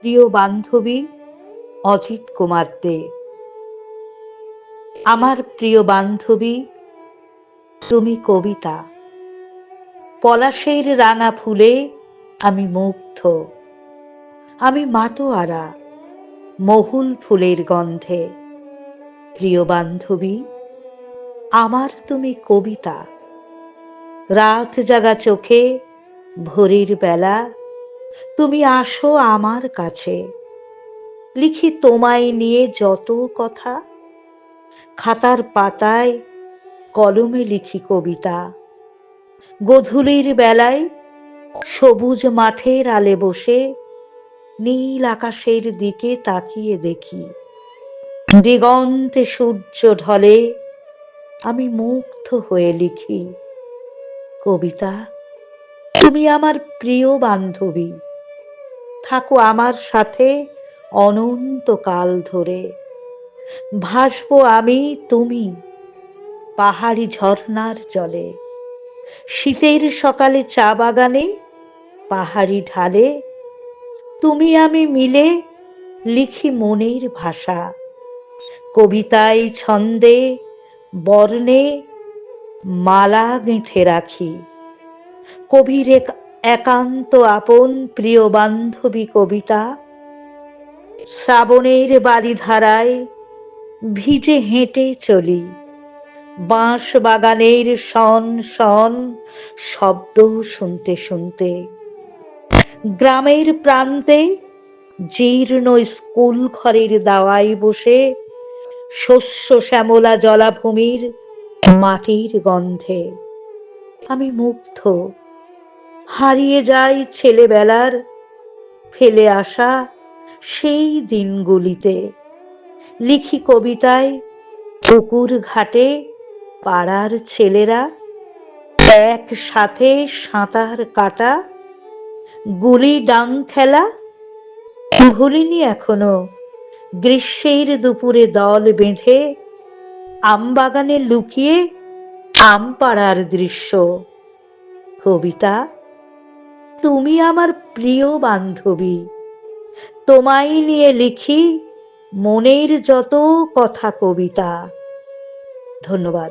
প্রিয় বান্ধবী অজিত কুমার দে। আমার প্রিয় বান্ধবী, তুমি কবিতা। পলাশের রাঙা ফুলে আমি মুগ্ধ। আমি মাতোয়ারা, মহুল ফুলের গন্ধে। প্রিয় বান্ধবী, আমার তুমি কবিতা। রাত জাগা চোখে ভোরের বেলা তুমি আসো আমার কাছে। লিখি তোমায় নিয়ে যত কথা। খাতার পাতায় কলমে লিখি কবিতা। গধূলির বেলায় সবুজ মাঠের আলে বসে নীল আকাশের দিকে তাকিয়ে দেখি। দিগন্তে সূর্য ঢলে আমি মুগ্ধ হয়ে লিখি কবিতা। তুমি আমার প্রিয় বান্ধবী। থাকো আমার সাথে অনন্তকাল ধরে। ভাসবো আমি তুমি পাহাড়ি ঝর্ণার জলে। শীতের সকালে চা বাগানে, পাহাড়ি ঢালে, তুমি আমি মিলে লিখি মনের ভাষা। কবিতায় ছন্দে, বর্ণে মালা গেঁথে রাখি। কবির এক একান্ত আপন প্রিয় বান্ধবী কবিতা। শ্রাবণের বাড়িধারায় ভিজে হেঁটে চলি। বাঁশ বাগানের শন শন শব্দ শুনতে শুনতে। গ্রামের প্রান্তে জীর্ণ স্কুল ঘরের দাওয়ায় বসে শস্য শ্যামলা জলাভূমির মাটির গন্ধে। আমি মুগ্ধ। হারিয়ে যাই ছেলেবেলার ফেলে আসা সেই দিনগুলিতে। লিখি কবিতায়, পুকুর ঘাটে পাড়ার ছেলেরা একসাথে সাঁতার কাটা, গুলি ডাং খেলা। ভুলিনি এখনও গ্রীষ্মের দুপুরে দল বেঁধে আমবাগানে লুকিয়ে আম পাড়ার দৃশ্য। কবিতা তুমি আমার প্রিয় বান্ধবী। তোমায় নিয়ে লিখি মনের যত কথা কবিতা। ধন্যবাদ।